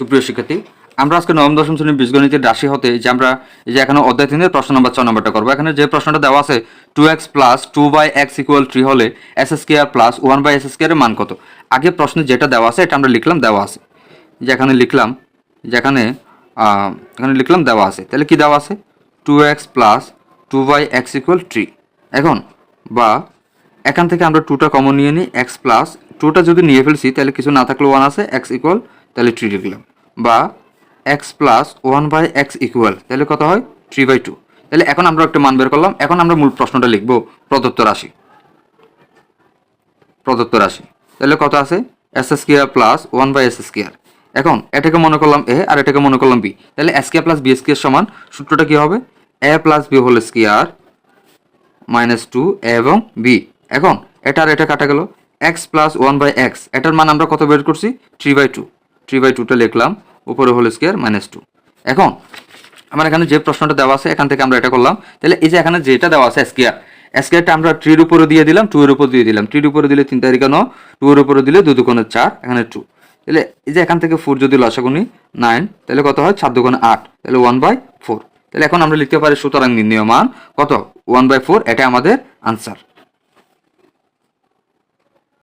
সুপ্রিয় শিক্ষার্থী, আমরা আজকে নবম, দশম শ্রেণির বীজগণিতের রাশি হতে যে আমরা যে এখানে অধ্যায় তিনের প্রশ্ন নম্বর ছ নম্বরটা করব। এখানে যে প্রশ্নটা দেওয়া আছে two x plus two by x equal three হলে x square plus one by x S কেয়ারের মান কত? আগে প্রশ্নে যেটা দেওয়া আছে, এটা আমরা লিখলাম, দেওয়া আছে। যেখানে লিখলাম যেখানে এখানে লিখলাম, দেওয়া আছে। তাহলে কি দেওয়া আছে? Two x plus two by x equal three এখন, বা এখান থেকে আমরা টুটা কমন নিয়ে নিই এক্স প্লাস টুটা যদি নিয়ে ফেলছি, তাহলে কিছু না থাকলে ওয়ান আছে এক্স ইকুয়াল তাহলে থ্রি লিখলাম। বা x plus one by x equal তাহলে কত হয়? থ্রি বাই টু তাহলে এখন আমরা একটা মান বের করলাম। এখন আমরা মূল প্রশ্নটা লিখব, প্রদত্ত রাশি। প্রদত্ত রাশি। তাহলে কত আছে? X square plus one by x square এখন, এটাকে মনে করলাম এ আর এটাকে মনে করলাম বি তাহলে S care plus B S care সমান সূত্রটা কি হবে? A plus B whole square minus two এবং বি এখন, এটা আর এটা কাটা গেল। X plus one by x এটার মান আমরা কত বের করছি? Three by two three by টুটা লিখলাম। উপরে হোল স্কোয়ার মাইনাস টু এখন, আমার এখানে যে প্রশ্নটা দেওয়া আছে, এখান থেকে আমরা এটা করলাম। তাহলে এই যে এখানে যেটা দেওয়া আছে স্কেয়ার স্কেয়ারটা আমরা ট্রির উপরে দিয়ে দিলাম টু এর উপর দিয়ে দিলাম। ট্রির উপরে দিলে তিন তারিখে ন টু এর উপরে দিলে দু দুকোণের চার, এখানে টু তাহলে এই যে এখান থেকে ফোর যদি লসাগুনি নাইন তাহলে কত হয়? চার দুগুণে আট। তাহলে ওয়ান বাই ফোর তাহলে এখন আমরা লিখতে পারি সুতরাং নির্ণয় মান কত? ওয়ান বাই ফোর এটা আমাদের আনসার